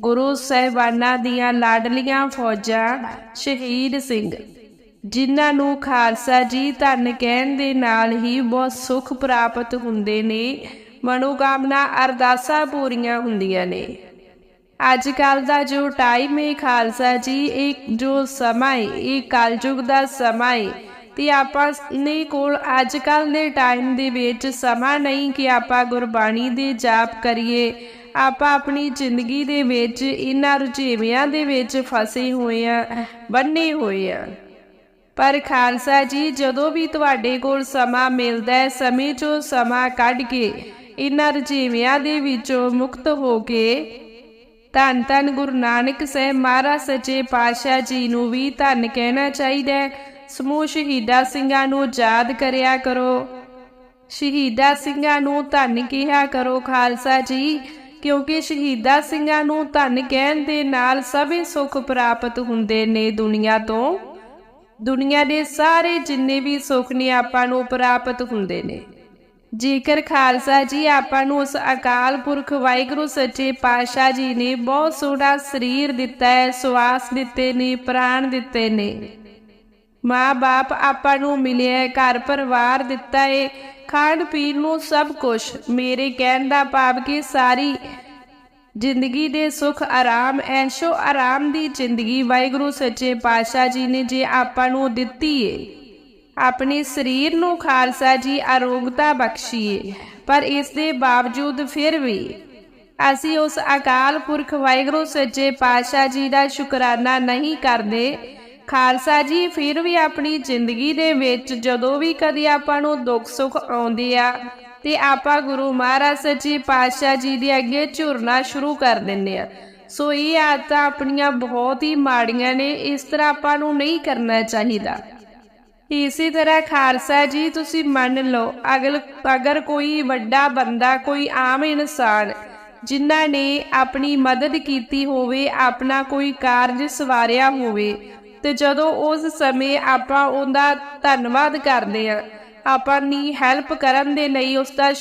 ਗੁਰੂ ਸਾਹਿਬਾਨਾਂ ਦੀਆਂ ਲਾਡਲੀਆਂ ਫੌਜਾਂ ਸ਼ਹੀਦ ਸਿੰਘ। ਜਿਨ੍ਹਾਂ ਨੂੰ ਖਾਲਸਾ ਜੀ ਧੰਨ ਕਹਿਣ ਦੇ ਨਾਲ ਹੀ ਬਹੁਤ ਸੁਖ ਪ੍ਰਾਪਤ ਹੁੰਦੇ ਨੇ, ਮਨੋਕਾਮਨਾ ਅਰਦਾਸਾਂ ਪੂਰੀਆਂ ਹੁੰਦੀਆਂ ਨੇ। ਅੱਜ ਕੱਲ ਦਾ ਜੋ ਟਾਈਮ ਹੈ ਖਾਲਸਾ ਜੀ, ਇਹ ਜੋ ਸਮਾਂ ਹੈ, ਇਹ ਕਲਯੁਗ ਦਾ ਸਮਾਂ ਹੈ। ਤੇ ਆਪਾਂ ਨੇ ਕੋਲ ਅੱਜ ਕੱਲ ਦੇ ਟਾਈਮ ਦੇ ਵਿੱਚ ਸਮਾਂ ਨਹੀਂ ਕਿ ਆਪਾਂ ਗੁਰਬਾਣੀ ਦੇ ਜਾਪ ਕਰੀਏ ਆਪਾਂ ਆਪਣੀ ਜ਼ਿੰਦਗੀ ਦੇ ਵਿੱਚ, ਇਹਨਾਂ ਰੁਝੇਵਿਆਂ ਦੇ ਵਿੱਚ ਫਸੇ ਹੋਏ ਆ ਬੰਨੇ ਹੋਏ ਆ ਪਰ ਖਾਲਸਾ ਜੀ, ਜਦੋਂ ਵੀ ਤੁਹਾਡੇ ਕੋਲ ਸਮਾਂ ਮਿਲਦਾ ਹੈ, ਸਮੇਂ 'ਚੋਂ ਸਮਾਂ ਕੱਢ ਕੇ, ਇਹਨਾਂ ਰੁਝੇਵਿਆਂ ਦੇ ਵਿੱਚੋਂ ਮੁਕਤ ਹੋ ਕੇ, ਧੰਨ ਧੰਨ ਗੁਰੂ ਨਾਨਕ ਸਾਹਿਬ ਮਹਾਰਾਜ ਸੱਚੇ ਪਾਤਸ਼ਾਹ ਜੀ ਨੂੰ ਵੀ ਧੰਨ ਕਹਿਣਾ ਚਾਹੀਦਾ ਸਮੂਹ ਸ਼ਹੀਦਾ ਸਿੰਘਾਂ ਨੂੰ ਯਾਦ ਕਰਿਆ ਕਰੋ। ਸ਼ਹੀਦਾ ਸਿੰਘਾਂ ਨੂੰ ਧੰਨ ਕਿਹਾ ਕਰੋ ਖਾਲਸਾ ਜੀ। ਕਿਉਂਕਿ ਸ਼ਹੀਦਾਂ ਸਿੰਘਾਂ ਨੂੰ ਧੰਨ ਕਹਿਣ ਦੇ ਨਾਲ ਸਭੇ ਸੁੱਖ ਪ੍ਰਾਪਤ ਹੁੰਦੇ ਨੇ ਦੁਨੀਆ ਤੋਂ। ਦੁਨੀਆ ਦੇ ਸਾਰੇ ਜਿੰਨੇ ਵੀ ਸੁੱਖ ਨੇ ਆਪਾਂ ਨੂੰ ਪ੍ਰਾਪਤ ਹੁੰਦੇ ਨੇ। ਜੇਕਰ ਖਾਲਸਾ ਜੀ ਆਪਾਂ ਨੂੰ ਉਸ ਅਕਾਲ ਪੁਰਖ ਵਾਹਿਗੁਰੂ ਸੱਚੇ ਪਾਤਸ਼ਾਹ ਜੀ ਨੇ ਬਹੁਤ ਸੋਹਣਾ ਸਰੀਰ ਦਿੱਤਾ ਹੈ, ਸਵਾਸ ਦਿੱਤੇ ਨੇ, ਪ੍ਰਾਣ ਦਿੱਤੇ ਨੇ। ਮਾਂ-ਬਾਪ ਆਪਾਂ ਨੂੰ ਮਿਲਿਆ ਘਰ ਪਰਿਵਾਰ ਦਿੱਤਾ ਏ, ਖਾਣ ਪੀਣ ਨੂੰ ਸਭ ਕੁਝ ਮੇਰੇ ਕਹਿਣ ਦਾ ਭਾਵ ਕਿ ਸਾਰੀ ਜ਼ਿੰਦਗੀ ਦੇ ਸੁਖ, ਆਰਾਮ, ਐਸ਼ੋ ਆਰਾਮ ਦੀ ਜ਼ਿੰਦਗੀ ਵਾਹਿਗੁਰੂ ਸੱਚੇ ਪਾਤਸ਼ਾਹ ਜੀ ਨੇ ਜੇ ਆਪਾਂ ਨੂੰ ਦਿੱਤੀ ਏ। ਆਪਣੇ ਸਰੀਰ ਨੂੰ ਖਾਲਸਾ ਜੀ ਅਰੋਗਤਾ ਬਖਸ਼ੀਏ, ਪਰ ਇਸ ਦੇ ਬਾਵਜੂਦ ਫਿਰ ਵੀ ਅਸੀਂ ਉਸ ਅਕਾਲ ਪੁਰਖ ਵਾਹਿਗੁਰੂ ਸੱਚੇ ਪਾਤਸ਼ਾਹ ਜੀ ਦਾ ਸ਼ੁਕਰਾਨਾ ਨਹੀਂ ਕਰਦੇ ਖਾਲਸਾ ਜੀ, ਫਿਰ ਵੀ ਆਪਣੀ ਜ਼ਿੰਦਗੀ ਦੇ ਵਿੱਚ ਜਦੋਂ ਵੀ ਕਦੀ ਆਪਾਂ ਨੂੰ ਦੁੱਖ ਸੁੱਖ ਆਉਂਦੇ ਆ, ਤੇ ਆਪਾਂ ਗੁਰੂ ਮਹਾਰਾਜ ਸੱਚੇ ਪਾਤਸ਼ਾਹ ਜੀ ਦੇ ਅੱਗੇ ਝੁਰਨਾ ਸ਼ੁਰੂ ਕਰ ਦਿੰਦੇ ਆ। ਸੋ ਇਹ ਆਦਤਾਂ ਆਪਣੀਆਂ ਬਹੁਤ ਹੀ ਮਾੜੀਆਂ ਨੇ, ਇਸ ਤਰ੍ਹਾਂ ਆਪਾਂ ਨੂੰ ਨਹੀਂ ਕਰਨਾ ਚਾਹੀਦਾ। ਇਸੇ ਤਰ੍ਹਾਂ ਖਾਲਸਾ ਜੀ, ਤੁਸੀਂ ਮੰਨ ਲਓ, ਅਗਲ, ਅਗਰ ਕੋਈ ਵੱਡਾ ਬੰਦਾ, ਕੋਈ ਆਮ ਇਨਸਾਨ, ਜਿਨ੍ਹਾਂ ਨੇ ਆਪਣੀ ਮਦਦ ਕੀਤੀ ਹੋਵੇ, ਆਪਣਾ ਕੋਈ ਕਾਰਜ ਸਵਾਰਿਆ ਹੋਵੇ ਤੇ ਜਦੋਂ ਉਸ ਸਮੇਂ ਆਪਾਂ ਉਹਦਾ ਧੰਨਵਾਦ ਕਰਦੇ ਆ ਆਪਾਂ ਨੀ ਹੈਲਪ ਕਰਨ ਦੇ ਲਈ ਉਸ ਦਾ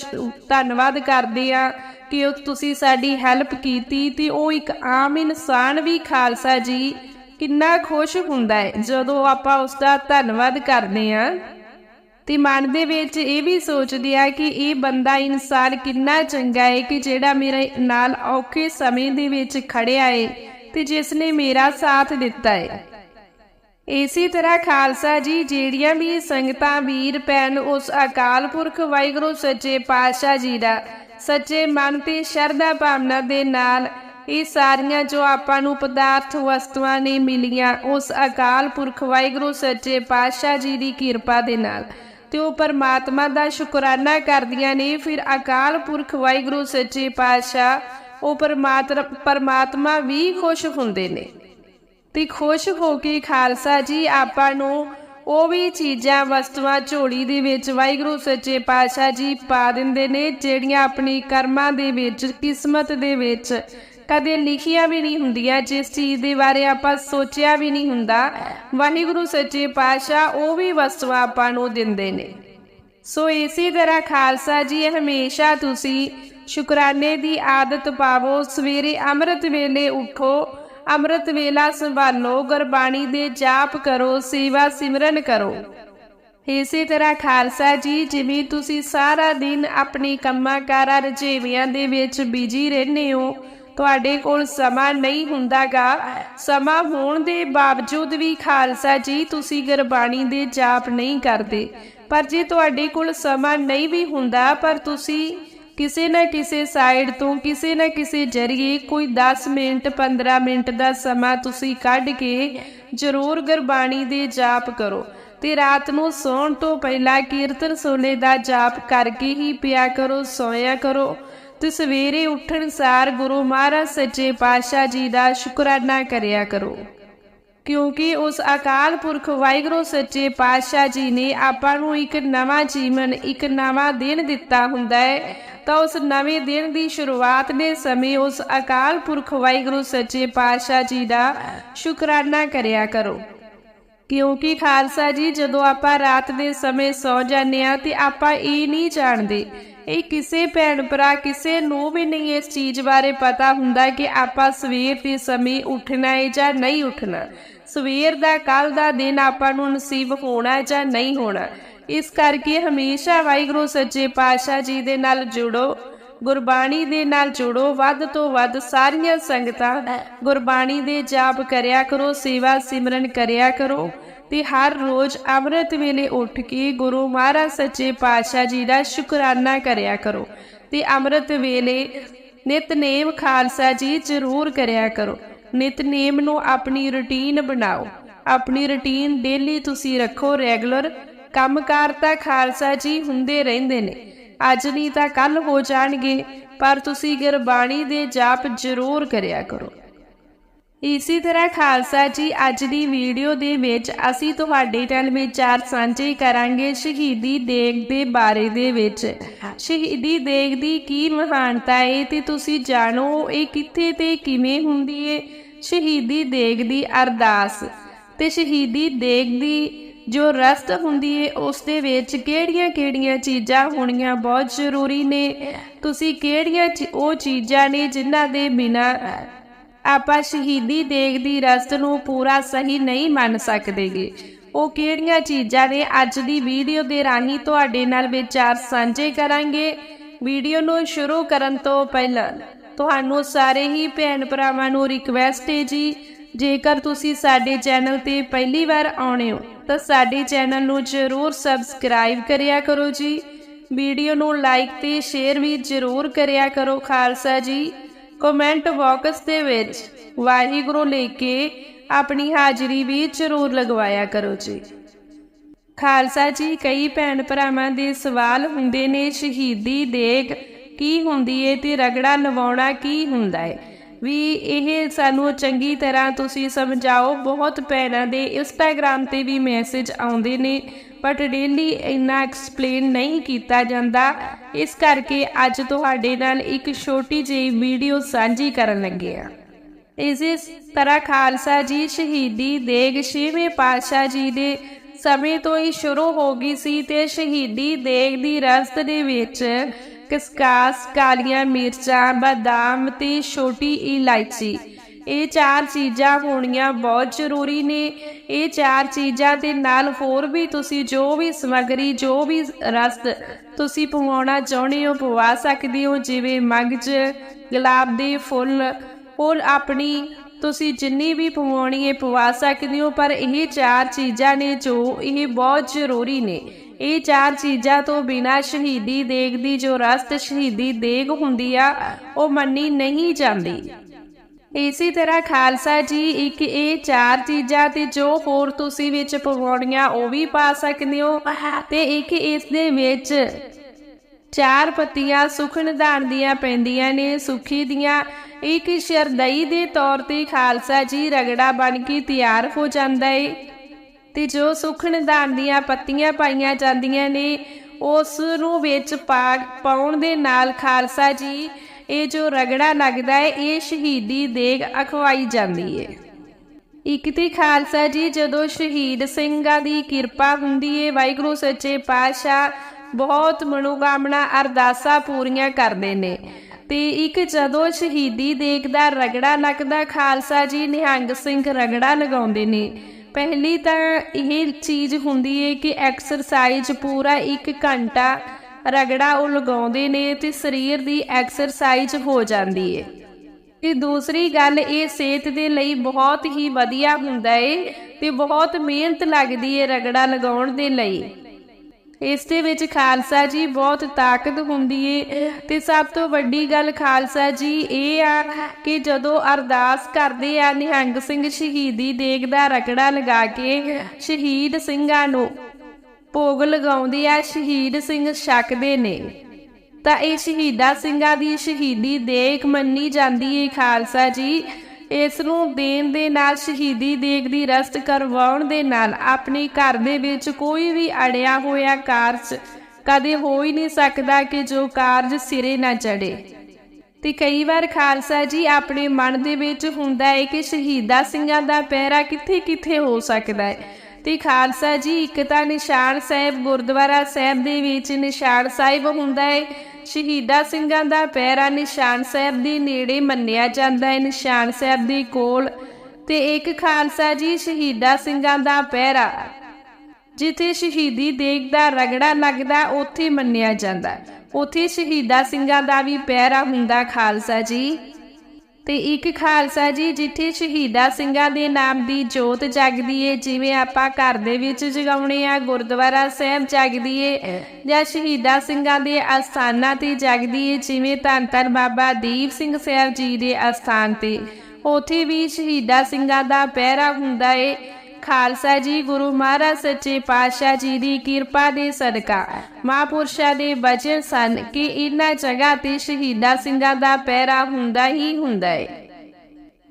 ਧੰਨਵਾਦ ਕਰਦੇ ਆ ਕਿ ਉਹ ਤੁਸੀਂ ਸਾਡੀ ਹੈਲਪ ਕੀਤੀ ਤੇ ਉਹ ਇੱਕ ਆਮ ਇਨਸਾਨ ਵੀ ਖਾਲਸਾ ਜੀ ਕਿੰਨਾ ਖੁਸ਼ ਹੁੰਦਾ ਹੈ ਜਦੋਂ ਆਪਾਂ ਉਸ ਦਾ ਧੰਨਵਾਦ ਕਰਦੇ ਆ ਤੇ ਮਨ ਦੇ ਵਿੱਚ ਇਹ ਵੀ ਸੋਚਦੇ ਆ ਕਿ ਇਹ ਬੰਦਾ ਇਨਸਾਨ ਕਿੰਨਾ ਚੰਗਾ ਹੈ ਕਿ ਜਿਹੜਾ ਮੇਰੇ ਨਾਲ ਔਖੇ ਸਮੇਂ ਦੇ ਵਿੱਚ ਖੜਿਆ ਹੈ ਤੇ ਜਿਸ ਨੇ ਮੇਰਾ ਸਾਥ ਦਿੱਤਾ ਹੈ। ਇਸੇ ਤਰ੍ਹਾਂ ਖਾਲਸਾ ਜੀ, ਜਿਹੜੀਆਂ ਵੀ ਸੰਗਤਾਂ ਵੀਰ ਭੈਣ, ਉਸ ਅਕਾਲ ਪੁਰਖ ਵਾਹਿਗੁਰੂ, ਸੱਚੇ ਪਾਤਸ਼ਾਹ ਜੀ ਦਾ ਸੱਚੇ ਮਨ ਤੇ ਸ਼ਰਧਾ ਭਾਵਨਾ ਦੇ ਨਾਲ ਇਹ ਸਾਰੀਆਂ ਜੋ ਆਪਾਂ ਨੂੰ ਪਦਾਰਥ ਵਸਤੂਆਂ ਨੇ ਮਿਲੀਆਂ, ਉਸ ਅਕਾਲ ਪੁਰਖ ਵਾਹਿਗੁਰੂ, ਸੱਚੇ ਪਾਤਸ਼ਾਹ ਜੀ ਦੀ ਕਿਰਪਾ ਦੇ ਨਾਲ। ਤੇ ਉਹ ਪਰਮਾਤਮਾ ਦਾ ਸ਼ੁਕਰਾਨਾ ਕਰਦੀਆਂ ਨੇ, ਫਿਰ ਅਕਾਲ ਪੁਰਖ ਵਾਹਿਗੁਰੂ, ਸੱਚੇ ਪਾਤਸ਼ਾਹ, ਉਹ ਪਰਮਾਤਮਾ ਪਰਮਾਤਮਾ ਵੀ ਖੁਸ਼ ਹੁੰਦੇ ਨੇ। ਤੇ ਖੁਸ਼ ਹੋ ਕੇ ਖਾਲਸਾ ਜੀ, ਆਪਾਂ ਨੂੰ ਉਹ ਵੀ ਚੀਜ਼ਾਂ, ਵਸਤੂਆਂ, ਝੋਲੀ ਦੇ ਵਿੱਚ ਵਾਹਿਗੁਰੂ, ਸੱਚੇ ਪਾਤਸ਼ਾਹ ਜੀ ਪਾ ਦਿੰਦੇ ਨੇ, ਜਿਹੜੀਆਂ ਆਪਣੀ ਕਰਮਾਂ ਦੇ ਵਿੱਚ, ਕਿਸਮਤ ਦੇ ਵਿੱਚ ਕਦੇ ਲਿਖੀਆਂ ਵੀ ਨਹੀਂ ਹੁੰਦੀਆਂ, ਜਿਸ ਚੀਜ਼ ਦੇ ਬਾਰੇ ਆਪਾਂ ਸੋਚਿਆ ਵੀ ਨਹੀਂ ਹੁੰਦਾ। ਵਾਹਿਗੁਰੂ, ਸੱਚੇ ਪਾਤਸ਼ਾਹ ਉਹ ਵੀ ਵਸਤੂਆਂ ਆਪਾਂ ਨੂੰ ਦਿੰਦੇ ਨੇ। ਸੋ ਇਸੇ ਤਰ੍ਹਾਂ ਖਾਲਸਾ ਜੀ, ਹਮੇਸ਼ਾ ਤੁਸੀਂ ਸ਼ੁਕਰਾਨੇ ਦੀ ਆਦਤ ਪਾਵੋ, ਸਵੇਰੇ ਅੰਮ੍ਰਿਤ ਵੇਲੇ ਉਠੋ ਅੰਮ੍ਰਿਤ ਵੇਲਾ ਸੰਭਾਲੋ, ਗੁਰਬਾਣੀ ਦੇ ਜਾਪ ਕਰੋ, ਸੇਵਾ ਸਿਮਰਨ ਕਰੋ। ਇਸੇ ਤਰ੍ਹਾਂ ਖਾਲਸਾ ਜੀ, ਜਿਵੇਂ ਤੁਸੀਂ ਸਾਰਾ ਦਿਨ ਆਪਣੇ ਕੰਮਾਂ ਕਾਰਾਂ ਰਜੇਵਿਆਂ ਦੇ ਵਿੱਚ ਬਿਜ਼ੀ ਰਹਿੰਦੇ ਹੋ, ਤੁਹਾਡੇ ਕੋਲ ਸਮਾਂ ਨਹੀਂ ਹੁੰਦਾਗਾ। ਸਮਾਂ ਹੋਣ ਦੇ ਬਾਵਜੂਦ ਵੀ ਖਾਲਸਾ ਜੀ, ਤੁਸੀਂ ਗੁਰਬਾਣੀ ਦੇ ਜਾਪ ਨਹੀਂ ਕਰਦੇ। ਪਰ ਜੇ ਤੁਹਾਡੇ ਕੋਲ ਸਮਾਂ ਨਹੀਂ ਵੀ ਹੁੰਦਾ, ਪਰ ਤੁਸੀਂ ਕਿਸੇ ਨਾ ਕਿਸੇ ਸਾਈਡ ਤੋਂ, ਕਿਸੇ ਨਾ ਕਿਸੇ ਜਰੀਏ ਕੋਈ 10 ਮਿੰਟ 15 ਮਿੰਟ ਦਾ ਸਮਾਂ ਤੁਸੀਂ ਕੱਢ ਕੇ ਜ਼ਰੂਰ ਗੁਰਬਾਣੀ ਦੇ ਜਾਪ ਕਰੋ। ਤੇ ਰਾਤ ਨੂੰ ਸੌਣ ਤੋਂ ਪਹਿਲਾਂ ਕੀਰਤਨ ਸੋਲੇ ਦਾ ਜਾਪ ਕਰਕੇ ਹੀ ਪਿਆ ਕਰੋ, ਸੋਇਆ ਕਰੋ। ਤੇ ਸਵੇਰੇ ਉੱਠਣ ਸਾਰ ਗੁਰੂ ਮਹਾਰਾਜ ਸੱਚੇ ਪਾਤਸ਼ਾਹ ਜੀ ਦਾ ਸ਼ੁਕਰਾਨਾ ਕਰਿਆ ਕਰੋ। ਕਿਉਂਕਿ ਉਸ ਅਕਾਲ ਪੁਰਖ ਵਾਹਿਗੁਰੂ ਸੱਚੇ ਪਾਤਸ਼ਾਹ ਜੀ ਨੇ ਆਪਾਂ ਨੂੰ ਇੱਕ ਨਵਾਂ ਜੀਵਨ, ਇੱਕ ਨਵਾਂ ਦਿਨ ਦਿੱਤਾ ਹੁੰਦਾ ਹੈ। ਤਾਂ ਉਸ ਨਵੇਂ ਦਿਨ ਦੀ ਸ਼ੁਰੂਆਤ ਦੇ ਸਮੇਂ ਉਸ ਅਕਾਲ ਪੁਰਖ ਵਾਹਿਗੁਰੂ ਸੱਚੇ ਪਾਤਸ਼ਾਹ ਜੀ ਦਾ ਸ਼ੁਕਰਾਨਾ ਕਰਿਆ ਕਰੋ। ਕਿਉਂਕਿ ਖਾਲਸਾ ਜੀ, ਜਦੋਂ ਆਪਾਂ ਰਾਤ ਦੇ ਸਮੇਂ ਸੌ ਜਾਂਦੇ ਆ ਤੇ ਆਪਾਂ ਇਹ ਨਹੀਂ ਜਾਣਦੇ, ਇਹ ਕਿਸੇ ਭੈਣ ਭਰਾ, ਕਿਸੇ ਨੂੰ ਵੀ ਨਹੀਂ ਇਸ ਚੀਜ਼ ਬਾਰੇ ਪਤਾ ਹੁੰਦਾ ਕਿ ਆਪਾਂ ਸਵੇਰ ਦੇ ਸਮੇਂ ਉੱਠਣਾ ਹੈ ਜਾਂ ਨਹੀਂ ਉੱਠਣਾ। ਸਵੇਰ ਦਾ ਕੱਲ ਦਾ ਦਿਨ ਆਪਾਂ ਨੂੰ ਨਸੀਬ ਹੋਣਾ ਜਾਂ ਨਹੀਂ ਹੋਣਾ। ਇਸ ਕਰਕੇ ਹਮੇਸ਼ਾ ਵਾਹਿਗੁਰੂ ਸੱਚੇ ਪਾਤਸ਼ਾਹ ਜੀ ਦੇ ਨਾਲ ਜੁੜੋ, ਗੁਰਬਾਣੀ ਦੇ ਨਾਲ ਜੁੜੋ, ਵੱਧ ਤੋਂ ਵੱਧ ਸਾਰੀਆਂ ਸੰਗਤਾਂ ਗੁਰਬਾਣੀ ਦੇ ਜਾਪ ਕਰਿਆ ਕਰੋ, ਸੇਵਾ ਸਿਮਰਨ ਕਰਿਆ ਕਰੋ ਤੇ ਹਰ ਰੋਜ਼ ਅੰਮ੍ਰਿਤ ਵੇਲੇ ਉੱਠ ਕੇ ਗੁਰੂ ਮਹਾਰਾਜ ਸੱਚੇ ਪਾਤਸ਼ਾਹ ਜੀ ਦਾ ਸ਼ੁਕਰਾਨਾ ਕਰਿਆ ਕਰੋ ਤੇ ਅੰਮ੍ਰਿਤ ਵੇਲੇ ਨਿਤਨੇਮ ਖਾਲਸਾ ਜੀ ਜ਼ਰੂਰ ਕਰਿਆ ਕਰੋ। ਨਿਤਨੇਮ ਨੂੰ ਆਪਣੀ ਰੁਟੀਨ ਬਣਾਓ। ਆਪਣੀ ਰੁਟੀਨ ਡੇਲੀ ਤੁਸੀਂ ਰੱਖੋ ਰੈਗੂਲਰ ਕੰਮਕਾਰ ਤਾਂ ਖਾਲਸਾ ਜੀ ਹੁੰਦੇ ਰਹਿੰਦੇ ਨੇ। ਅੱਜ ਨਹੀਂ ਤਾਂ ਕੱਲ ਹੋ ਜਾਣਗੇ, ਪਰ ਤੁਸੀਂ ਗੁਰਬਾਣੀ ਦੇ ਜਾਪ ਜ਼ਰੂਰ ਕਰਿਆ ਕਰੋ। ਇਸੇ ਤਰ੍ਹਾਂ ਖਾਲਸਾ ਜੀ ਅੱਜ ਦੀ ਵੀਡੀਓ ਦੇ ਵਿੱਚ ਅਸੀਂ ਤੁਹਾਡੇ ਨਾਲ ਵਿਚਾਰ ਸਾਂਝੇ ਕਰਾਂਗੇ ਸ਼ਹੀਦੀ ਦੇਗ ਦੇ ਬਾਰੇ ਦੇ ਵਿੱਚ। ਸ਼ਹੀਦੀ ਦੇਗ ਦੀ ਕੀ ਮਹਾਨਤਾ ਹੈ ਤੇ ਤੁਸੀਂ ਜਾਣੋ ਇਹ ਕਿੱਥੇ ਤੇ ਕਿਵੇਂ ਹੁੰਦੀ ਹੈ ਸ਼ਹੀਦੀ ਦੇਗ ਦੀ ਅਰਦਾਸ। ਤੇ ਸ਼ਹੀਦੀ ਦੇਗ ਦੀ ਜੋ ਰਸਤ ਹੁੰਦੀ ਹੈ ਉਸ ਦੇ ਵਿੱਚ ਕਿਹੜੀਆਂ-ਕਿਹੜੀਆਂ ਚੀਜ਼ਾਂ ਹੋਣੀਆਂ ਬਹੁਤ ਜ਼ਰੂਰੀ ਨੇ। ਤੁਸੀਂ ਕਿਹੜੀਆਂ ਚੀ- ਉਹ ਚੀਜ਼ਾਂ ਨੇ ਜਿਨ੍ਹਾਂ ਦੇ ਬਿਨਾ ਆਪਾਂ ਸ਼ਹੀਦੀ ਦੇਗ ਦੀ ਰਸਤ ਨੂੰ ਪੂਰਾ ਸਹੀ ਨਹੀਂ ਮੰਨ ਸਕਦੇਗੇ। ਉਹ ਕਿਹੜੀਆਂ ਚੀਜ਼ਾਂ ਨੇ, ਅੱਜ ਦੀ ਵੀਡੀਓ ਦੇ ਰਾਹੀਂ ਤੁਹਾਡੇ ਨਾਲ ਵਿਚਾਰ ਸਾਂਝੇ ਕਰਾਂਗੇ। ਵੀਡੀਓ ਨੂੰ ਸ਼ੁਰੂ ਕਰਨ ਤੋਂ ਪਹਿਲਾਂ ਤੁਹਾਨੂੰ ਸਾਰੇ ਹੀ ਭੈਣ ਭਰਾਵਾਂ ਨੂੰ ਰਿਕਵੈਸਟ ਹੈ ਜੀ, ਜੇਕਰ ਤੁਸੀਂ ਸਾਡੇ ਚੈਨਲ ਤੇ ਪਹਿਲੀ ਵਾਰ ਆਉਣੇ ਹੋ ਤਾਂ ਸਾਡੇ ਚੈਨਲ ਨੂੰ ਜ਼ਰੂਰ ਸਬਸਕ੍ਰਾਈਬ ਕਰਿਆ ਕਰੋ ਜੀ। ਵੀਡੀਓ ਨੂੰ ਲਾਈਕ ਤੇ ਸ਼ੇਅਰ ਵੀ ਜ਼ਰੂਰ ਕਰਿਆ ਕਰੋ ਖਾਲਸਾ ਜੀ। ਕਮੈਂਟ ਬਾਕਸ ਦੇ ਵਿੱਚ ਵਾਹਿਗੁਰੂ ਲੈ ਕੇ ਆਪਣੀ ਹਾਜ਼ਰੀ ਵੀ ਜ਼ਰੂਰ ਲਗਵਾਇਆ ਕਰੋ ਜੀ। ਖਾਲਸਾ ਜੀ, ਕਈ ਭੈਣ ਭਰਾਵਾਂ ਦੇ ਸਵਾਲ ਹੁੰਦੇ ਨੇ, ਸ਼ਹੀਦੀ ਦੇਗ ਕੀ ਹੁੰਦੀ ਏ ਤੇ ਰਗੜਾ ਨਵਾਉਣਾ ਕੀ ਹੁੰਦਾ ਏ? ਵੀ ਇਹ ਸਾਨੂੰ ਚੰਗੀ ਤਰ੍ਹਾਂ ਤੁਸੀਂ ਸਮਝਾਓ। ਬਹੁਤ ਭੈਣਾਂ ਦੇ ਇੰਸਟਾਗ੍ਰam ਤੇ ਵੀ ਮੈਸੇਜ ਆਉਂਦੇ ਨੇ ਬਟ ਡੇਲੀ ਇੰਨਾ ਐਕਸਪਲੇਨ ਨਹੀਂ ਕੀਤਾ ਜਾਂਦਾ। ਇਸ ਕਰਕੇ ਅੱਜ ਤੁਹਾਡੇ ਨਾਲ ਇੱਕ ਛੋਟੀ ਜਿਹੀ ਵੀਡੀਓ ਸਾਂਝੀ ਕਰਨ ਲੱਗੇ ਆ ਇਸੇ ਤਰ੍ਹਾਂ ਖਾਲਸਾ ਜੀ ਸ਼ਹੀਦੀ ਦੇਗ ਛੇਵੇਂ ਪਾਤਸ਼ਾਹ ਜੀ ਦੇ ਸਮੇਂ ਤੋਂ ਹੀ ਸ਼ੁਰੂ ਹੋ ਗਈ ਸੀ ਤੇ ਸ਼ਹੀਦੀ ਦੇਗ ਦੀ ਰਸਤ ਦੇ ਵਿੱਚ ਕਸਕਾਸ, ਕਾਲੀਆਂ ਮਿਰਚਾਂ, ਬਾਦਾਮ ਤੇ ਛੋਟੀ ਇਲਾਇਚੀ। ਇਹ ਚਾਰ ਚੀਜ਼ਾਂ ਹੋਣੀਆਂ ਬਹੁਤ ਜ਼ਰੂਰੀ ਨੇ। ਇਹ ਚਾਰ ਚੀਜ਼ਾਂ ਦੇ ਨਾਲ ਹੋਰ ਵੀ ਤੁਸੀਂ ਜੋ ਵੀ ਸਮਗਰੀ, ਜੋ ਵੀ ਰਸ ਤੁਸੀਂ ਪਵਾਉਣਾ ਚਾਹੁੰਦੇ ਹੋ, ਪਵਾ ਸਕਦੇ ਹੋ। ਜਿਵੇਂ ਮਗਜ, ਗੁਲਾਬ ਦੇ ਫੁੱਲ, ਹੋਰ ਆਪਣੀ ਤੁਸੀਂ ਜਿੰਨੀ ਵੀ ਪਵਾਉਣੀ ਹੈ ਪਵਾ ਸਕਦੇ ਹੋ। ਪਰ ਇਹ ਚਾਰ ਚੀਜ਼ਾਂ ਨੇ ਜੋ ਇਹ ਬਹੁਤ ਜ਼ਰੂਰੀ ਨੇ। ਇਹ ਚਾਰ ਚੀਜ਼ਾਂ ਤੋਂ ਬਿਨਾ ਸ਼ਹੀਦੀ ਦੇਗ ਦੀ ਜੋ ਰਸਤ ਸ਼ਹੀਦੀ ਦੇਗ ਹੁੰਦੀ ਆ, ਉਹ ਮੰਨੀ ਨਹੀਂ ਜਾਂਦੀ। ਇਸੇ ਤਰ੍ਹਾਂ ਖਾਲਸਾ ਜੀ ਇੱਕ ਇਹ ਚਾਰ ਚੀਜ਼ਾਂ ਤੇ ਜੋ ਹੋਰ ਤੁਸੀਂ ਵਿੱਚ ਪਵਾਉਣੀਆਂ, ਉਹ ਵੀ ਪਾ ਸਕਦੇ ਹੋ। ਤੇ ਇੱਕ ਇਸ ਦੇ ਵਿੱਚ ਚਾਰ ਪੱਤੀਆਂ ਸੁਖਨਦਾਨ ਦੀਆਂ ਪੈਂਦੀਆਂ ਨੇ, ਸੁਖੀ ਦੀਆਂ। ਇੱਕ ਸ਼ਰਦਈ ਦੇ ਤੌਰ ਤੇ ਖਾਲਸਾ ਜੀ ਰਗੜਾ ਬਣ ਕੇ ਤਿਆਰ ਹੋ ਜਾਂਦਾ ਏ। ਤੇ ਜੋ ਸੁਖਨਦਾਨ ਦੀਆਂ ਪੱਤੀਆਂ ਪਾਈਆਂ ਜਾਂਦੀਆਂ ਨੇ, ਉਸ ਨੂੰ ਵਿੱਚ ਪਾ ਪਾਉਣ ਦੇ ਨਾਲ ਖਾਲਸਾ ਜੀ, ਇਹ ਜੋ ਰਗੜਾ ਲੱਗਦਾ ਹੈ, ਇਹ ਸ਼ਹੀਦੀ ਦੇਗ ਅਖਵਾਈ ਜਾਂਦੀ ਹੈ। ਇੱਕ ਤੇ ਖਾਲਸਾ ਜੀ, ਜਦੋਂ ਸ਼ਹੀਦ ਸਿੰਘਾਂ ਦੀ ਕਿਰਪਾ ਹੁੰਦੀ ਹੈ, ਵਾਹਿਗੁਰੂ ਸੱਚੇ ਪਾਤਸ਼ਾਹ ਬਹੁਤ ਮਨੋਕਾਮਨਾ, ਅਰਦਾਸਾਂ ਪੂਰੀਆਂ ਕਰਦੇ ਨੇ। ਤੇ ਇੱਕ ਜਦੋਂ ਸ਼ਹੀਦੀ ਦੇਗਦਾ ਰਗੜਾ ਲੱਗਦਾ, ਖਾਲਸਾ ਜੀ ਨਿਹੰਗ ਸਿੰਘ ਰਗੜਾ ਲਗਾਉਂਦੇ ਨੇ। ਪਹਿਲੀ ਤਾਂ ਇਹ ਚੀਜ਼ ਹੁੰਦੀ ਹੈ ਕਿ ਐਕਸਰਸਾਈਜ਼ ਪੂਰਾ 1 ਘੰਟਾ ਰਗੜਾ ਉਹ ਲਗਾਉਂਦੇ ਨੇ ਤੇ ਸਰੀਰ ਦੀ ਐਕਸਰਸਾਈਜ਼ ਹੋ ਜਾਂਦੀ ਹੈ ਤੇ ਦੂਸਰੀ ਗੱਲ, ਇਹ ਸਿਹਤ ਦੇ ਲਈ ਬਹੁਤ ਹੀ ਵਧੀਆ ਹੁੰਦਾ ਏ ਤੇ ਬਹੁਤ ਮਿਹਨਤ ਲੱਗਦੀ ਏ ਰਗੜਾ ਲਗਾਉਣ ਦੇ ਲਈ। ਇਸ ਦੇ ਵਿੱਚ ਖਾਲਸਾ ਜੀ ਬਹੁਤ ਤਾਕਤ ਹੁੰਦੀ ਏ। ਤੇ ਸਭ ਤੋਂ ਵੱਡੀ ਗੱਲ ਖਾਲਸਾ ਜੀ ਇਹ ਆ ਕਿ ਜਦੋਂ ਅਰਦਾਸ ਕਰਦੇ ਆ, ਨਿਹੰਗ ਸਿੰਘ ਸ਼ਹੀਦੀ ਦੇਗ ਦਾ ਰਗੜਾ ਲਗਾ ਕੇ ਸ਼ਹੀਦ ਸਿੰਘਾਂ ਨੂੰ ਭੋਗ ਲਗਾਉਂਦੇ ਆ, ਸ਼ਹੀਦ ਸਿੰਘ ਛਕਦੇ ਨੇ। ਤਾਂ ਇਹ ਸ਼ਹੀਦਾ ਸਿੰਘਾਂ ਦੀ ਸ਼ਹੀਦੀ ਦੇਖ ਮੰਨੀ ਜਾਂਦੀ ਏ ਖਾਲਸਾ ਜੀ। ਇਸ ਨੂੰ ਦੇਣ ਦੇ ਨਾਲ, ਸ਼ਹੀਦੀ ਦੇਗ ਦੀ ਰਸਤ ਕਰਵਾਉਣ ਦੇ ਨਾਲ, ਆਪਣੇ ਘਰ ਦੇ ਵਿੱਚ ਕੋਈ ਵੀ ਅੜਿਆ ਹੋਇਆ ਕਾਰਜ ਕਦੇ ਹੋ ਹੀ ਨਹੀਂ ਸਕਦਾ ਕਿ ਜੋ ਕਾਰਜ ਸਿਰੇ ਨਾ ਚੜੇ ਤੇ ਕਈ ਵਾਰ ਖਾਲਸਾ ਜੀ ਆਪਣੇ ਮਨ ਦੇ ਵਿੱਚ ਹੁੰਦਾ ਹੈ ਕਿ ਸ਼ਹੀਦਾ ਸਿੰਘਾਂ ਦਾ ਪਹਿਰਾ ਕਿੱਥੇ ਕਿੱਥੇ ਹੋ ਸਕਦਾ ਹੈ ਤੇ ਖਾਲਸਾ ਜੀ ਇੱਕ ਤਾਂ ਨਿਸ਼ਾਨ ਸਾਹਿਬ ਗੁਰਦੁਆਰਾ ਸਾਹਿਬ ਦੇ ਵਿੱਚ ਨਿਸ਼ਾਨ ਸਾਹਿਬ ਹੁੰਦਾ ਹੈ ਸ਼ਹੀਦਾ ਸਿੰਘਾਂ ਦਾ ਪਹਿਰਾ ਨਿਸ਼ਾਨ ਸਾਹਿਬ ਦੇ ਨੇੜੇ ਮੰਨਿਆ ਜਾਂਦਾ ਹੈ। ਨਿਸ਼ਾਨ ਸਾਹਿਬ ਦੇ ਕੋਲ ਤੇ ਇੱਕ ਖਾਲਸਾ ਜੀ ਸ਼ਹੀਦਾ ਸਿੰਘਾਂ ਦਾ ਪਹਿਰਾ ਜਿੱਥੇ ਸ਼ਹੀਦੀ ਦੇਗ ਦਾ ਰਗੜਾ ਲੱਗਦਾ ਉੱਥੇ ਮੰਨਿਆ ਜਾਂਦਾ ਉੱਥੇ ਸ਼ਹੀਦਾ ਸਿੰਘਾਂ ਦਾ ਵੀ ਪਹਿਰਾ ਹੁੰਦਾ ਖਾਲਸਾ ਜੀ। ਤੇ ਇੱਕ ਖਾਲਸਾ ਜੀ ਜਿੱਥੇ ਸ਼ਹੀਦਾ ਸਿੰਘਾਂ ਦੇ ਨਾਮ ਦੀ ਜੋਤ ਜਗਦੀ ਏ, ਜਿਵੇਂ ਆਪਾਂ ਘਰ ਦੇ ਵਿੱਚ ਜਗਾਉਣੇ ਆ, ਗੁਰਦੁਆਰਾ ਸਾਹਿਬ ਜਗਦੀ ਏ ਜਾਂ ਸ਼ਹੀਦਾ ਸਿੰਘਾਂ ਦੇ ਅਸਥਾਨਾਂ ਤੇ ਜਗਦੀ ਏ, ਜਿਵੇਂ ਧੰਨ ਧੰਨ ਬਾਬਾ ਦੀਪ ਸਿੰਘ ਸਾਹਿਬ ਜੀ ਦੇ ਅਸਥਾਨ ਤੇ। ਉੱਥੇ ਵੀ ਸ਼ਹੀਦਾ ਸਿੰਘਾਂ ਦਾ ਪਹਿਰਾ ਹੁੰਦਾ ਏ ਖਾਲਸਾ ਜੀ, ਗੁਰੂ ਮਹਾਰਾਜ ਸੱਚੇ ਪਾਤਸ਼ਾਹ ਜੀ ਦੀ ਕਿਰਪਾ ਦੇ ਸਦਕਾ। ਮਹਾਂਪੁਰਸ਼ਾਂ ਦੇ ਬਚਨ ਸਨ ਕਿ ਇਨ੍ਹਾਂ ਜਗ੍ਹਾ ਤੇ ਸ਼ਹੀਦਾਂ ਸਿੰਘਾਂ ਦਾ ਪਹਿਰਾ ਹੁੰਦਾ ਹੀ ਹੁੰਦਾ ਹੈ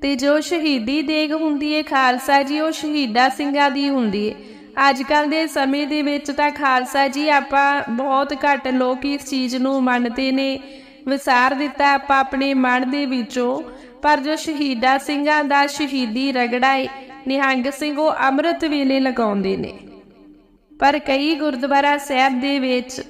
ਤੇ ਜੋ ਸ਼ਹੀਦੀ ਦੇਗ ਹੁੰਦੀ ਹੈ ਖਾਲਸਾ ਜੀ, ਉਹ ਸ਼ਹੀਦਾਂ ਸਿੰਘਾਂ ਦੀ ਹੁੰਦੀ ਹੈ ਅੱਜ ਕੱਲ ਦੇ ਸਮੇਂ ਦੇ ਵਿੱਚ ਤਾਂ ਖਾਲਸਾ ਜੀ ਆਪਾਂ ਬਹੁਤ ਘੱਟ ਲੋਕ ਇਸ ਚੀਜ਼ ਨੂੰ ਮੰਨਦੇ ਨੇ। ਵਿਸਾਰ ਦਿੱਤਾ ਆਪਾਂ ਆਪਣੇ ਮਨ ਦੇ ਵਿੱਚੋਂ। ਪਰ ਜੋ ਸ਼ਹੀਦਾਂ ਸਿੰਘਾਂ ਦਾ ਸ਼ਹੀਦੀ ਰਗੜਾ ਏ ਨਿਹੰਗ ਸਿੰਘ ਉਹ ਅੰਮ੍ਰਿਤ ਵੇਲੇ ਲਗਾਉਂਦੇ ਨੇ। ਪਰ ਕਈ ਗੁਰਦੁਆਰਾ ਸਾਹਿਬ ਦੇ ਵਿੱਚ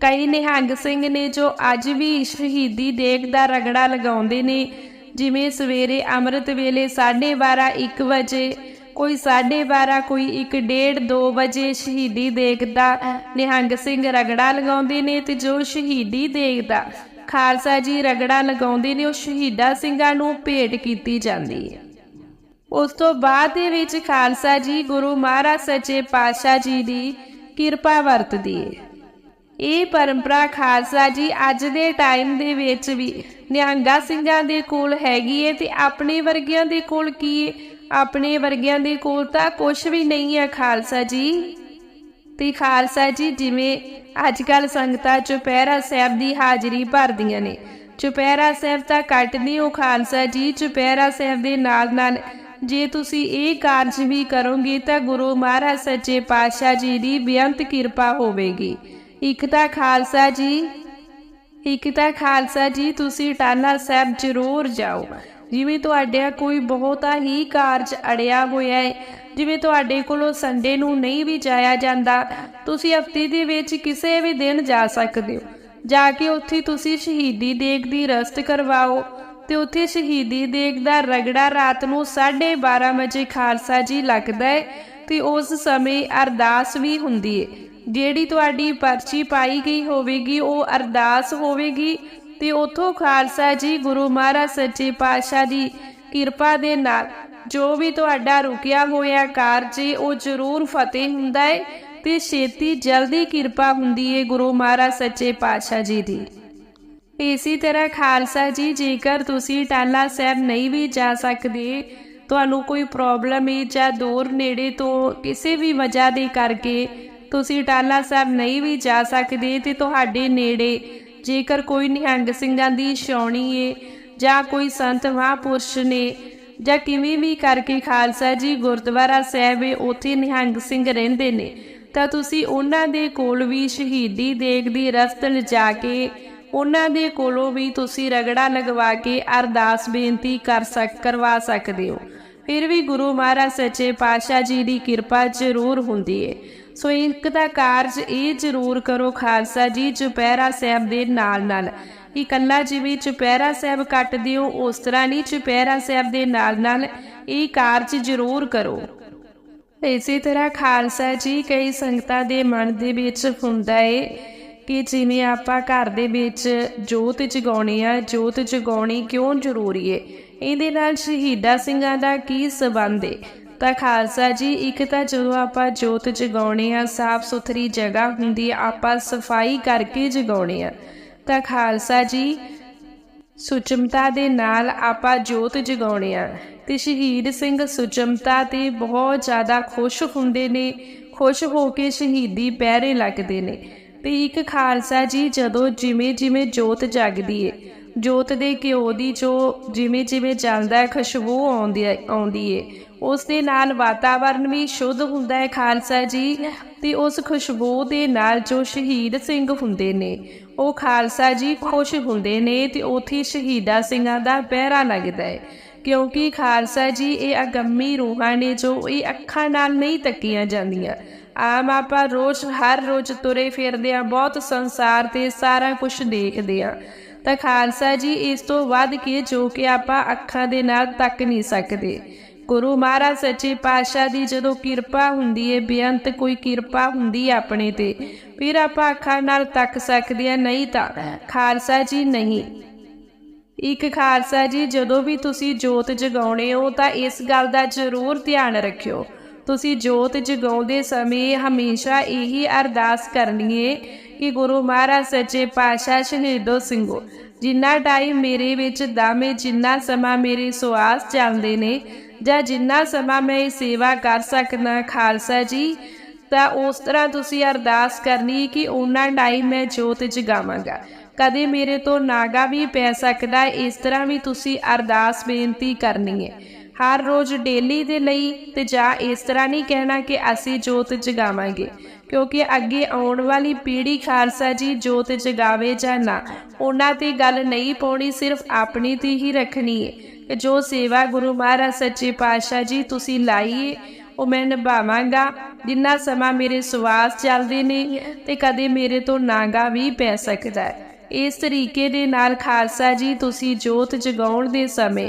ਕਈ ਨਿਹੰਗ ਸਿੰਘ ਨੇ ਜੋ ਅੱਜ ਵੀ ਸ਼ਹੀਦੀ ਦੇਗ ਦਾ ਰਗੜਾ ਲਗਾਉਂਦੇ ਨੇ, ਜਿਵੇਂ ਸਵੇਰੇ ਅੰਮ੍ਰਿਤ ਵੇਲੇ 12:30 1 ਵਜੇ, ਕੋਈ 12:30 ਕੋਈ 1:30 2 ਵਜੇ ਸ਼ਹੀਦੀ ਦੇਗ ਦਾ ਨਿਹੰਗ ਸਿੰਘ ਰਗੜਾ ਲਗਾਉਂਦੇ ਨੇ ਤੇ ਜੋ ਸ਼ਹੀਦੀ ਦੇਗ ਦਾ ਖਾਲਸਾ ਜੀ ਰਗੜਾ ਲਗਾਉਂਦੇ ਨੇ, ਉਹ ਸ਼ਹੀਦਾਂ ਸਿੰਘਾਂ ਨੂੰ ਭੇਟ ਕੀਤੀ ਜਾਂਦੀ ਹੈ। ਉਸ ਤੋਂ ਬਾਅਦ ਦੇ ਵਿੱਚ ਖਾਲਸਾ ਜੀ ਗੁਰੂ ਮਹਾਰਾਜ ਸੱਚੇ ਪਾਤਸ਼ਾਹ ਜੀ ਦੀ ਕਿਰਪਾ ਵਰਤਦੀ ਹੈ ਇਹ ਪਰੰਪਰਾ ਖਾਲਸਾ ਜੀ ਅੱਜ ਦੇ ਟਾਈਮ ਦੇ ਵਿੱਚ ਵੀ ਨਿਹੰਗਾ ਸਿੰਘਾਂ ਦੇ ਕੋਲ ਹੈਗੀ ਹੈ ਤੇ ਆਪਣੇ ਵਰਗਿਆਂ ਦੇ ਕੋਲ ਕੀ ਆਪਣੇ ਵਰਗਿਆਂ ਦੇ ਕੋਲ ਤਾਂ ਕੁਝ ਵੀ ਨਹੀਂ ਹੈ ਖਾਲਸਾ ਜੀ। ਤੇ ਖਾਲਸਾ ਜੀ ਜਿਵੇਂ ਅੱਜ ਕੱਲ ਸੰਗਤਾਂ ਚੁਪਹਿਰਾ ਸਾਹਿਬ ਦੀ ਹਾਜ਼ਰੀ ਭਰਦੀਆਂ ਨੇ। ਚੁਪਹਿਰਾ ਸਾਹਿਬ ਤਾਂ ਕੱਟਦੀ ਉਹ ਖਾਲਸਾ ਜੀ, ਚੁਪਹਿਰਾ ਸਾਹਿਬ ਦੇ ਨਾਲ ਨਾਲ ਜੇ ਤੁਸੀਂ ਇਹ ਕਾਰਜ ਵੀ ਕਰੋਗੇ ਤਾਂ ਗੁਰੂ ਮਹਾਰਾਜ ਸੱਚੇ ਪਾਤਸ਼ਾਹ ਜੀ ਦੀ ਬੇਅੰਤ ਕਿਰਪਾ ਹੋਵੇਗੀ। ਇੱਕ ਤਾਂ ਖਾਲਸਾ ਜੀ, ਇੱਕ ਤਾਂ ਖਾਲਸਾ ਜੀ, ਤੁਸੀਂ ਟਾਲਾ ਸਾਹਿਬ ਜ਼ਰੂਰ ਜਾਓ। ਜਿਵੇਂ ਤੁਹਾਡੇ ਕੋਈ ਬਹੁਤਾ ਹੀ ਕਾਰਜ ਅੜਿਆ ਹੋਇਆ ਹੈ, ਜਿਵੇਂ ਤੁਹਾਡੇ ਕੋਲੋਂ ਸੰਡੇ ਨੂੰ ਨਹੀਂ ਵੀ ਜਾਇਆ ਜਾਂਦਾ, ਤੁਸੀਂ ਹਫ਼ਤੇ ਦੇ ਵਿੱਚ ਕਿਸੇ ਵੀ ਦਿਨ ਜਾ ਸਕਦੇ ਹੋ। ਜਾ ਕੇ ਉੱਥੇ ਤੁਸੀਂ ਸ਼ਹੀਦੀ ਦੇਗ ਦੀ ਰਸਟ ਕਰਵਾਓ ਤੇ ਉੱਥੇ ਸ਼ਹੀਦੀ ਦੇਗ ਦਾ ਰਗੜਾ ਰਾਤ ਨੂੰ 12:30 ਵਜੇ ਖਾਲਸਾ ਜੀ ਲੱਗਦਾ ਹੈ ਤੇ ਉਸ ਸਮੇਂ ਅਰਦਾਸ ਵੀ ਹੁੰਦੀ ਹੈ। ਜਿਹੜੀ ਤੁਹਾਡੀ ਪਰਚੀ ਪਾਈ ਗਈ ਹੋਵੇਗੀ, ਉਹ ਅਰਦਾਸ ਹੋਵੇਗੀ ਤੇ ਉਥੋਂ ਖਾਲਸਾ ਜੀ ਗੁਰੂ ਮਹਾਰਾਜ ਸੱਚੇ ਪਾਤਸ਼ਾਹ ਦੀ ਕਿਰਪਾ ਦੇ ਨਾਲ ਜੋ ਵੀ ਤੁਹਾਡਾ ਰੁਕਿਆ ਹੋਇਆ ਕਾਰਜ ਹੈ, ਉਹ ਜ਼ਰੂਰ ਫਤਿਹ ਹੁੰਦਾ ਹੈ ਤੇ ਛੇਤੀ ਜਲਦੀ ਕਿਰਪਾ ਹੁੰਦੀ ਹੈ ਗੁਰੂ ਮਹਾਰਾਜ ਸੱਚੇ ਪਾਤਸ਼ਾਹ ਜੀ ਦੀ। ਇਸੇ ਤਰ੍ਹਾਂ ਖਾਲਸਾ ਜੀ, ਜੇਕਰ ਤੁਸੀਂ ਟਾਲਾ ਸਾਹਿਬ ਨਹੀਂ ਵੀ ਜਾ ਸਕਦੇ, ਤੁਹਾਨੂੰ ਕੋਈ ਪ੍ਰੋਬਲਮ ਹੈ ਜਾਂ ਦੂਰ ਨੇੜੇ ਤੋਂ ਕਿਸੇ ਵੀ ਵਜ੍ਹਾ ਦੇ ਕਰਕੇ ਤੁਸੀਂ ਟਾਲਾ ਸਾਹਿਬ ਨਹੀਂ ਵੀ ਜਾ ਸਕਦੇ ਤੇ ਤੁਹਾਡੇ ਨੇੜੇ ਜੇਕਰ ਕੋਈ ਨਿਹੰਗ ਸਿੰਘਾਂ ਦੀ ਛਾਉਣੀ ਏ ਜਾਂ ਕੋਈ ਸੰਤ ਮਹਾਂਪੁਰਸ਼ ਨੇ ਜਾਂ ਕਿਵੇਂ ਵੀ ਕਰਕੇ ਖਾਲਸਾ ਜੀ ਗੁਰਦੁਆਰਾ ਸਾਹਿਬ ਏ, ਉੱਥੇ ਨਿਹੰਗ ਸਿੰਘ ਰਹਿੰਦੇ ਨੇ, ਤਾਂ ਤੁਸੀਂ ਉਹਨਾਂ ਦੇ ਕੋਲ ਵੀ ਸ਼ਹੀਦੀ ਦੇਗ ਦੀ ਰਸਤ ਲਿਜਾ ਕੇ ਉਹਨਾਂ ਦੇ ਕੋਲੋਂ ਵੀ ਤੁਸੀਂ ਰਗੜਾ ਲਗਵਾ ਕੇ ਅਰਦਾਸ ਬੇਨਤੀ ਕਰ ਸਕ, ਕਰਵਾ ਸਕਦੇ ਹੋ। ਫਿਰ ਵੀ ਗੁਰੂ ਮਹਾਰਾਜ ਸੱਚੇ ਪਾਤਸ਼ਾਹ ਜੀ ਦੀ ਕਿਰਪਾ ਜ਼ਰੂਰ ਹੁੰਦੀ ਏ। ਸੋ ਇੱਕ ਦਾ ਕਾਰਜ ਇਹ ਜ਼ਰੂਰ ਕਰੋ ਖਾਲਸਾ ਜੀ, ਚੁਪਹਿਰਾ ਸਾਹਿਬ ਦੇ ਨਾਲ ਨਾਲ ਇਕੱਲਾ ਜਿਵੇਂ ਚੁਪਹਿਰਾ ਸਾਹਿਬ ਕੱਟਦੇ ਹੋ, ਉਸ ਤਰ੍ਹਾਂ ਨਹੀਂ ਚੁਪਹਿਰਾ ਸਾਹਿਬ ਦੇ ਨਾਲ ਨਾਲ ਇਹ ਕਾਰਜ ਜ਼ਰੂਰ ਕਰੋ। ਇਸੇ ਤਰ੍ਹਾਂ ਖਾਲਸਾ ਜੀ ਕਈ ਸੰਗਤਾਂ ਦੇ ਮਨ ਦੇ ਵਿੱਚ ਹੁੰਦਾ ਏ ਕਿ ਜਿਵੇਂ ਆਪਾਂ ਘਰ ਦੇ ਵਿੱਚ ਜੋਤ ਜਗਾਉਣੀ ਆ, ਜੋਤ ਜਗਾਉਣੀ ਕਿਉਂ ਜ਼ਰੂਰੀ ਏ? ਇਹਦੇ ਨਾਲ ਸ਼ਹੀਦਾਂ ਸਿੰਘਾਂ ਦਾ ਕੀ ਸਬੰਧ ਏ? ਤਾਂ ਖਾਲਸਾ ਜੀ, ਇੱਕ ਤਾਂ ਜਦੋਂ ਆਪਾਂ ਜੋਤ ਜਗਾਉਣੇ ਆ, ਸਾਫ਼ ਸੁਥਰੀ ਜਗ੍ਹਾ ਹੁੰਦੀ ਆਪਾਂ ਸਫ਼ਾਈ ਕਰਕੇ ਜਗਾਉਣੇ ਆ। ਤਾਂ ਖਾਲਸਾ ਜੀ, ਸੁਚਮਤਾ ਦੇ ਨਾਲ ਆਪਾਂ ਜੋਤ ਜਗਾਉਣੇ ਆ। ਤੇ ਸ਼ਹੀਦ ਸਿੰਘ ਸੁਚਮਤਾ ਤੇ ਬਹੁਤ ਜ਼ਿਆਦਾ ਖੁਸ਼ ਹੁੰਦੇ ਨੇ, ਖੁਸ਼ ਹੋ ਕੇ ਸ਼ਹੀਦੀ ਪਹਿਰੇ ਲੱਗਦੇ ਨੇ। ਤੇ ਇੱਕ ਖਾਲਸਾ ਜੀ ਜਦੋਂ ਜਿਵੇਂ ਜਿਵੇਂ ਜੋਤ ਜਗਦੀ ਏ, ਜੋਤ ਦੇ ਘਿਓ ਦੀ ਜੋ ਜਿਵੇਂ ਜਿਵੇਂ ਚੱਲਦਾ ਹੈ, ਖੁਸ਼ਬੂ ਆਉਂਦੀ ਹੈ, ਆਉਂਦੀ ਏ, ਉਸ ਦੇ ਨਾਲ ਵਾਤਾਵਰਨ ਵੀ ਸ਼ੁੱਧ ਹੁੰਦਾ ਹੈ ਖਾਲਸਾ ਜੀ ਤੇ ਉਸ ਖੁਸ਼ਬੂ ਦੇ ਨਾਲ ਜੋ ਸ਼ਹੀਦ ਸਿੰਘ ਹੁੰਦੇ ਨੇ, ਉਹ ਖਾਲਸਾ ਜੀ ਖੁਸ਼ ਹੁੰਦੇ ਨੇ ਤੇ ਉਥੇ ਸ਼ਹੀਦਾ ਸਿੰਘਾਂ ਦਾ ਪਹਿਰਾ ਲੱਗਦਾ ਹੈ, ਕਿਉਂਕਿ ਖਾਲਸਾ ਜੀ ਇਹ ਅਗੰਮੀ ਰੂਹਾਂ ਨੇ ਜੋ ਇਹ ਅੱਖਾਂ ਨਾਲ ਨਹੀਂ ਤੱਕੀਆਂ ਜਾਂਦੀਆਂ ਆਮ ਆਪਾਂ ਰੋਜ਼, ਹਰ ਰੋਜ਼ ਤੁਰੇ ਫਿਰਦੇ ਆ ਬਹੁਤ ਸੰਸਾਰ ਤੇ ਸਾਰਾ ਕੁਝ ਦੇਖਦੇ ਆ ਤਾਂ ਖਾਲਸਾ ਜੀ, ਇਸ ਤੋਂ ਵੱਧ ਕੇ ਜੋ ਕਿ ਆਪਾਂ ਅੱਖਾਂ ਦੇ ਨਾਲ ਤੱਕ ਨਹੀਂ ਸਕਦੇ। ਗੁਰੂ ਮਹਾਰਾਜ ਸੱਚੇ ਪਾਤਸ਼ਾਹ ਦੀ ਜਦੋਂ ਕਿਰਪਾ ਹੁੰਦੀ ਏ, ਬੇਅੰਤ ਕੋਈ ਕਿਰਪਾ ਹੁੰਦੀ ਹੈ ਆਪਣੇ ਤੇ, ਫਿਰ ਆਪਾਂ ਅੱਖਾਂ ਨਾਲ ਤੱਕ ਸਕਦੇ ਆ ਨਹੀਂ ਤਾਂ ਖਾਲਸਾ ਜੀ ਨਹੀਂ। ਇੱਕ ਖਾਲਸਾ ਜੀ, ਜਦੋਂ ਵੀ ਤੁਸੀਂ ਜੋਤ ਜਗਾਉਣੇ ਹੋ, ਤਾਂ ਇਸ ਗੱਲ ਦਾ ਜ਼ਰੂਰ ਧਿਆਨ ਰੱਖਿਓ। ਤੁਸੀਂ ਜੋਤ ਜਗਾਉਂਦੇ ਸਮੇਂ ਹਮੇਸ਼ਾ ਇਹੀ ਅਰਦਾਸ ਕਰਨੀ ਹੈ ਕਿ ਗੁਰੂ ਮਹਾਰਾਜ ਸੱਚੇ ਪਾਤਸ਼ਾਹ ਸ਼ਹੀਦੋ ਸਿੰਘੋ, ਜਿੰਨਾ ਟਾਈਮ ਮੇਰੇ ਵਿੱਚ ਦਾਮੇ ਜਿੰਨਾ ਸਮਾਂ ਮੇਰੇ ਸੁਆਸ ਚੱਲਦੇ ਨੇ, ਜਾਂ ਜਿੰਨਾ ਸਮਾਂ ਮੈਂ ਇਹ ਸੇਵਾ ਕਰ ਸਕਦਾ ਖਾਲਸਾ ਜੀ, ਤਾਂ ਉਸ ਤਰ੍ਹਾਂ ਤੁਸੀਂ ਅਰਦਾਸ ਕਰਨੀ ਕਿ ਉਹਨਾਂ ਟਾਈਮ ਮੈਂ ਜੋਤ ਜਗਾਵਾਂਗਾ। ਕਦੇ ਮੇਰੇ ਤੋਂ ਨਾਗਾ ਵੀ ਪੈ ਸਕਦਾ, ਇਸ ਤਰ੍ਹਾਂ ਵੀ ਤੁਸੀਂ ਅਰਦਾਸ ਬੇਨਤੀ ਕਰਨੀ ਹੈ ਹਰ ਰੋਜ਼ ਡੇਲੀ ਦੇ ਲਈ ਤੇ ਜਾਂ ਇਸ ਤਰ੍ਹਾਂ ਨਹੀਂ ਕਹਿਣਾ ਕਿ ਅਸੀਂ ਜੋਤ ਜਗਾਵਾਂਗੇ, ਕਿਉਂਕਿ ਅੱਗੇ ਆਉਣ ਵਾਲੀ ਪੀੜ੍ਹੀ ਖਾਲਸਾ ਜੀ ਜੋਤ ਜਗਾਵੇ ਜਾਂ ਨਾ, ਉਹਨਾਂ ਤੇ ਗੱਲ ਨਹੀਂ ਪਾਉਣੀ, ਸਿਰਫ ਆਪਣੀ ਤੇ ਹੀ ਰੱਖਣੀ ਹੈ ਕਿ ਜੋ ਸੇਵਾ ਗੁਰੂ ਮਹਾਰਾਜ ਸੱਚੇ ਪਾਤਸ਼ਾਹ ਜੀ ਤੁਸੀਂ ਲਾਈਏ, ਉਹ ਮੈਂ ਨਿਭਾਵਾਂਗਾ। ਜਿੰਨਾ ਸਮਾਂ ਮੇਰੇ ਸਵਾਸ ਚੱਲਦੇ ਨੇ ਤੇ ਕਦੇ ਮੇਰੇ ਤੋਂ ਨਾਗਾ ਵੀ ਪੈ ਸਕਦਾ ਹੈ। ਇਸ ਤਰੀਕੇ ਦੇ ਨਾਲ ਖਾਲਸਾ ਜੀ ਤੁਸੀਂ ਜੋਤ ਜਗਾਉਣ ਦੇ ਸਮੇਂ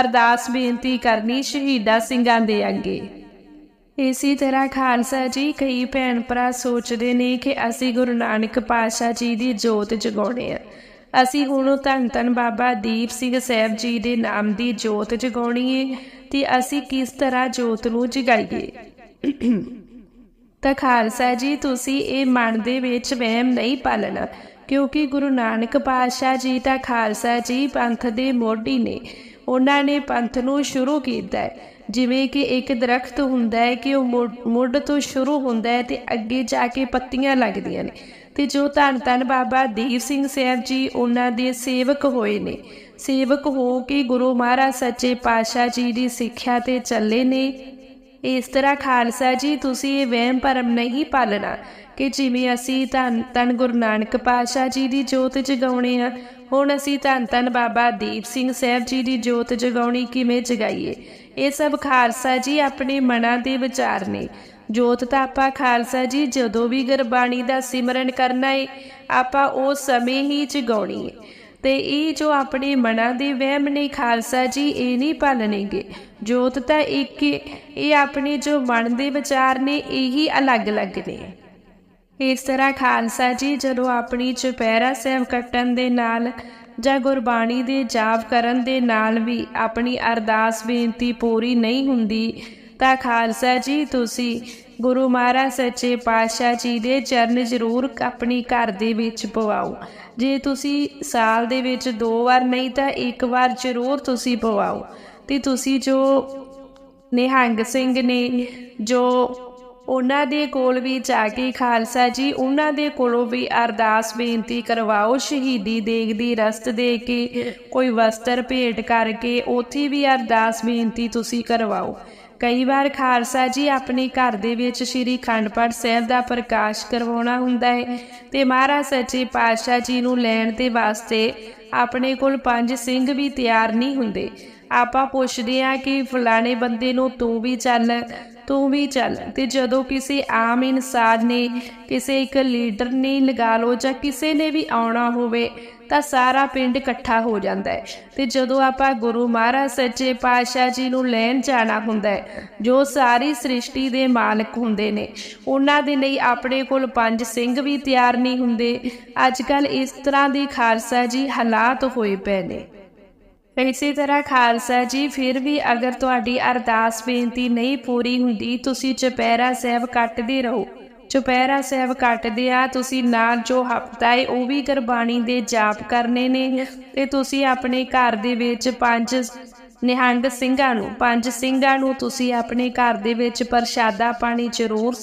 ਅਰਦਾਸ ਬੇਨਤੀ ਕਰਨੀ ਸ਼ਹੀਦਾ ਸਿੰਘਾਂ ਦੇ ਅੱਗੇ। ਇਸੇ ਤਰ੍ਹਾਂ ਖਾਲਸਾ ਜੀ, ਕਈ ਭੈਣ ਭਰਾ ਸੋਚਦੇ ਨੇ ਕਿ ਅਸੀਂ ਗੁਰੂ ਨਾਨਕ ਪਾਤਸ਼ਾਹ ਜੀ ਦੀ ਜੋਤ ਜਗਾਉਣੇ ਆ। ਅਸੀਂ ਹੁਣ ਧੰਨ ਧੰਨ ਬਾਬਾ ਦੀਪ ਸਿੰਘ ਸਾਹਿਬ ਜੀ ਦੇ ਨਾਮ ਦੀ ਜੋਤ ਜਗਾਉਣੀ ਏ ਤੇ ਅਸੀਂ ਕਿਸ ਤਰ੍ਹਾਂ ਜੋਤ ਨੂੰ ਜਗਾਈਏ। ਤਾਂ ਖਾਲਸਾ ਜੀ, ਤੁਸੀਂ ਇਹ ਮਨ ਦੇ ਵਿੱਚ ਵਹਿਮ ਨਹੀਂ ਪਾਲਣਾ, ਕਿਉਂਕਿ ਗੁਰੂ ਨਾਨਕ ਪਾਤਸ਼ਾਹ ਜੀ ਤਾਂ ਖਾਲਸਾ ਜੀ ਪੰਥ ਦੇ ਮੋਢੀ ਨੇ। ਉਹਨਾਂ ਨੇ ਪੰਥ ਨੂੰ ਸ਼ੁਰੂ ਕੀਤਾ ਹੈ। ਜਿਵੇਂ ਕਿ ਇੱਕ ਦਰਖਤ ਹੁੰਦਾ ਹੈ ਕਿ ਉਹ ਮੁੱਢ- ਮੁੱਢ ਤੋਂ ਸ਼ੁਰੂ ਹੁੰਦਾ ਹੈ ਤੇ ਅੱਗੇ ਜਾ ਕੇ ਪੱਤੀਆਂ ਲੱਗਦੀਆਂ ਨੇ। ਤੇ ਜੋ ਧੰਨ ਧੰਨ ਬਾਬਾ ਦੀਪ ਸਿੰਘ ਸਾਹਿਬ ਜੀ ਉਹਨਾਂ ਦੇ ਸੇਵਕ ਹੋਏ ਨੇ। ਸੇਵਕ ਹੋ ਕੇ ਗੁਰੂ ਮਹਾਰਾਜ ਸੱਚੇ ਪਾਤਸ਼ਾਹ ਜੀ ਦੀ ਸਿੱਖਿਆ ਤੇ ਚੱਲੇ ਨੇ। ਇਸ ਤਰ੍ਹਾਂ ਖਾਲਸਾ ਜੀ, ਤੁਸੀਂ ਇਹ ਵਹਿਮ ਭਰਮ ਨਹੀਂ ਪਾਲਣਾ ਕਿ ਜਿਵੇਂ ਅਸੀਂ ਧੰਨ ਧੰਨ ਗੁਰੂ ਨਾਨਕ ਪਾਤਸ਼ਾਹ ਜੀ ਦੀ ਜੋਤ ਜਗਾਉਣੇ ਆ ਹੁਣ ਅਸੀਂ ਧੰਨ ਧੰਨ ਬਾਬਾ ਦੀਪ ਸਿੰਘ ਸਾਹਿਬ ਜੀ ਦੀ ਜੋਤ ਜਗਾਉਣੀ ਕਿਵੇਂ ਜਗਾਈਏ? ਇਹ ਸਭ ਖਾਲਸਾ ਜੀ ਆਪਣੇ ਮਨਾਂ ਦੇ ਵਿਚਾਰ ਨੇ। ਜੋਤ ਤਾਂ ਆਪਾਂ ਖਾਲਸਾ ਜੀ ਜਦੋਂ ਵੀ ਗੁਰਬਾਣੀ ਦਾ ਸਿਮਰਨ ਕਰਨਾ ਏ, ਆਪਾਂ ਉਸ ਸਮੇਂ ਹੀ ਜਗਾਉਣੀ ਏ। ਤੇ ਇਹ ਜੋ ਆਪਣੇ ਮਨਾਂ ਦੇ ਵਹਿਮ ਨੇ ਖਾਲਸਾ ਜੀ, ਇਹ ਨਹੀਂ ਪਾਲਣਗੇ ਜੋਤ ਤਾਂ ਇੱਕ ਇਹ ਆਪਣੇ ਜੋ ਮਨ ਦੇ ਵਿਚਾਰ ਨੇ, ਇਹੀ ਅਲੱਗ-ਅਲੱਗ ਨੇ। ਇਸ ਤਰ੍ਹਾਂ ਖਾਲਸਾ ਜੀ ਜਦੋਂ ਆਪਣੀ ਚੁਪਹਿਰਾ ਸਾਹਿਬ ਕੱਟਣ ਦੇ ਨਾਲ ਜਾਂ ਗੁਰਬਾਣੀ ਦੇ ਜਾਪ ਕਰਨ ਦੇ ਨਾਲ ਵੀ ਆਪਣੀ ਅਰਦਾਸ ਬੇਨਤੀ ਪੂਰੀ ਨਹੀਂ ਹੁੰਦੀ, ਤਾਂ ਖਾਲਸਾ ਜੀ ਤੁਸੀਂ ਗੁਰੂ ਮਹਾਰਾਜ ਸੱਚੇ ਪਾਤਸ਼ਾਹ ਜੀ ਦੇ ਚਰਨ ਜ਼ਰੂਰ ਆਪਣੀ ਘਰ ਦੇ ਵਿੱਚ ਪਵਾਓ। ਜੇ ਤੁਸੀਂ ਸਾਲ ਦੇ ਵਿੱਚ ਦੋ ਵਾਰ ਨਹੀਂ ਤਾਂ ਇੱਕ ਵਾਰ ਜ਼ਰੂਰ ਤੁਸੀਂ ਪਵਾਓ। ਤੇ ਤੁਸੀਂ ਜੋ ਨਿਹੰਗ ਸਿੰਘ ਨੇ ਜੋ ਉਹਨਾਂ ਦੇ ਕੋਲ ਵੀ ਜਾ ਕੇ ਖਾਲਸਾ ਜੀ, ਉਹਨਾਂ ਦੇ ਕੋਲੋਂ ਵੀ ਅਰਦਾਸ ਬੇਨਤੀ ਕਰਵਾਓ, ਸ਼ਹੀਦੀ ਦੇਗ ਦੀ ਰਸਤ ਦੇ ਕੇ, ਕੋਈ ਵਸਤਰ ਭੇਟ ਕਰਕੇ, ਉੱਥੇ ਵੀ ਅਰਦਾਸ ਬੇਨਤੀ ਤੁਸੀਂ ਕਰਵਾਓ। ਕਈ ਵਾਰ ਖਾਲਸਾ ਜੀ ਆਪਣੇ ਘਰ ਦੇ ਵਿੱਚ ਸ੍ਰੀ ਖੰਡ ਪਾਠ ਸਾਹਿਬ ਦਾ ਪ੍ਰਕਾਸ਼ ਕਰਵਾਉਣਾ ਹੁੰਦਾ ਹੈ ਤੇ ਮਹਾਰਾਜ ਸੱਚੇ ਪਾਤਸ਼ਾਹ ਜੀ ਨੂੰ ਲੈਣ ਦੇ ਵਾਸਤੇ ਆਪਣੇ ਕੋਲ ਪੰਜ ਸਿੰਘ ਵੀ ਤਿਆਰ ਨਹੀਂ ਹੁੰਦੇ। ਆਪਾਂ ਪੁੱਛਦੇ ਆ ਕਿ ਫਲਾਣੇ ਬੰਦੇ ਨੂੰ ਤੂੰ ਵੀ ਚੱਲ ਤੂੰ ਵੀ ਚੱਲ। ਤੇ ਜਦੋਂ ਕਿਸੇ ਆਮ ਇਨਸਾਨ ਨੇ ਕਿਸੇ ਇੱਕ ਲੀਡਰ ਨੇ ਲਗਾ ਲਓ ਜਾਂ ਕਿਸੇ ਨੇ ਵੀ ਆਉਣਾ ਹੋਵੇ, ਤਾਂ ਸਾਰਾ ਪਿੰਡ ਇਕੱਠਾ ਹੋ ਜਾਂਦਾ ਹੈ। ਤੇ ਜਦੋਂ ਆਪਾਂ ਗੁਰੂ ਮਹਾਰਾਜ ਸੱਚੇ ਪਾਤਸ਼ਾਹ ਜੀ ਨੂੰ ਲੈਣ ਜਾਣਾ ਹੁੰਦਾ ਹੈ, ਜੋ ਸਾਰੀ ਸ੍ਰਿਸ਼ਟੀ ਦੇ ਮਾਲਕ ਹੁੰਦੇ ਨੇ, ਉਹਨਾਂ ਦੇ ਲਈ ਆਪਣੇ ਕੋਲ ਪੰਜ ਸਿੰਘ ਵੀ ਤਿਆਰ ਨਹੀਂ ਹੁੰਦੇ। ਅੱਜ ਕੱਲ ਇਸ ਤਰ੍ਹਾਂ ਦੇ ਖਾਲਸਾ ਜੀ ਹਾਲਾਤ ਹੋਏ ਪਏ ਨੇ। ਇਸੇ ਤਰ੍ਹਾਂ ਖਾਲਸਾ ਜੀ, ਫਿਰ ਵੀ ਅਗਰ ਤੁਹਾਡੀ ਅਰਦਾਸ ਬੇਨਤੀ ਨਹੀਂ ਪੂਰੀ ਹੁੰਦੀ, ਤੁਸੀਂ ਚੁਪਹਿਰਾ ਸਾਹਿਬ ਕੱਟਦੇ ਰਹੋ। ਚੁਪਹਿਰਾ ਸਾਹਿਬ ਕੱਟਦੇ ਆ, ਤੁਸੀਂ ਨਾਲ ਜੋ ਹਫਤਾ ਏ, ਉਹ ਵੀ ਗੁਰਬਾਣੀ ਦੇ ਜਾਪ ਕਰਨੇ ਨੇ ਤੇ ਤੁਸੀਂ ਆਪਣੇ ਘਰ ਦੇ ਵਿੱਚ ਪੰਜ ਨਿਹੰਗ ਸਿੰਘਾਂ ਨੂੰ, ਪੰਜ ਸਿੰਘਾਂ ਨੂੰ ਤੁਸੀਂ ਆਪਣੇ ਘਰ ਦੇ ਵਿੱਚ ਪ੍ਰਸ਼ਾਦਾ ਪਾਣੀ ਜ਼ਰੂਰ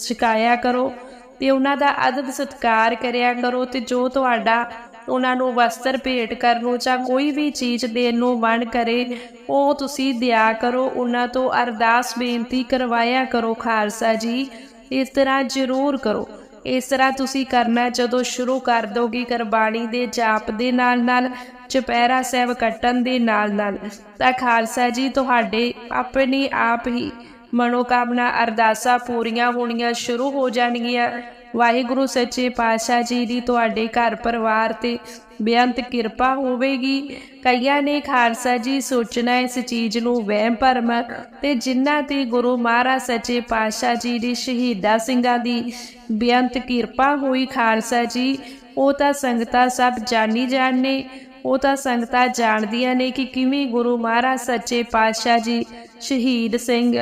ਛਕਾਇਆ ਕਰੋ ਤੇ ਉਹਨਾਂ ਦਾ ਅਦਬ ਸਤਿਕਾਰ ਕਰਿਆ ਕਰੋ ਤੇ ਜੋ ਤੁਹਾਡਾ ਉਹਨਾਂ ਨੂੰ ਵਸਤਰ ਭੇਟ ਕਰਨ ਨੂੰ ਜਾਂ ਕੋਈ ਵੀ ਚੀਜ਼ ਦੇਣ ਨੂੰ ਮਨ ਕਰੇ, ਉਹ ਤੁਸੀਂ ਦਿਆ ਕਰੋ, ਉਹਨਾਂ ਤੋਂ ਅਰਦਾਸ ਬੇਨਤੀ ਕਰਵਾਇਆ ਕਰੋ ਖਾਲਸਾ ਜੀ। ਇਸ ਤਰ੍ਹਾਂ ਜ਼ਰੂਰ ਕਰੋ। ਇਸ ਤਰ੍ਹਾਂ ਤੁਸੀਂ ਕਰਨਾ ਜਦੋਂ ਸ਼ੁਰੂ ਕਰ ਦੋਗੇ ਕੁਰਬਾਨੀ ਦੇ ਜਾਪ ਦੇ ਨਾਲ ਨਾਲ, ਚੁਪਹਿਰਾ ਸਾਹਿਬ ਕੱਟਣ ਦੇ ਨਾਲ ਨਾਲ, ਤਾਂ ਖਾਲਸਾ ਜੀ ਤੁਹਾਡੇ ਆਪਣੇ ਆਪ ਹੀ ਮਨੋਕਾਮਨਾ ਅਰਦਾਸਾਂ ਪੂਰੀਆਂ ਹੋਣੀਆਂ ਸ਼ੁਰੂ ਹੋ ਜਾਣਗੀਆਂ। ਵਾਹਿਗੁਰੂ ਸੱਚੇ ਪਾਤਸ਼ਾਹ ਜੀ ਦੀ ਤੁਹਾਡੇ ਘਰ ਪਰਿਵਾਰ ਤੇ ਬੇਅੰਤ ਕਿਰਪਾ ਹੋਵੇਗੀ। ਕਈਆਂ ਨੇ ਖਾਲਸਾ ਜੀ ਸੋਚਣਾ ਇਸ ਚੀਜ਼ ਨੂੰ ਵਹਿਮ ਭਰਮ ਹੈ ਤੇ ਜਿਨ੍ਹਾਂ ਤੇ ਗੁਰੂ ਮਹਾਰਾਜ ਸੱਚੇ ਪਾਤਸ਼ਾਹ ਜੀ ਦੀ ਸ਼ਹੀਦਾਂ ਸਿੰਘਾਂ ਦੀ ਬੇਅੰਤ ਕਿਰਪਾ ਹੋਈ ਖਾਲਸਾ ਜੀ, ਉਹ ਤਾਂ ਸੰਗਤਾਂ ਸਭ ਜਾਣੀ ਜਾਣਨੇ ਉਹ ਤਾਂ ਸੰਗਤਾਂ ਜਾਣਦੀਆਂ ਨੇ ਕਿ ਕਿਵੇਂ ਗੁਰੂ ਮਹਾਰਾਜ ਸੱਚੇ ਪਾਤਸ਼ਾਹ ਜੀ ਸ਼ਹੀਦ ਸਿੰਘ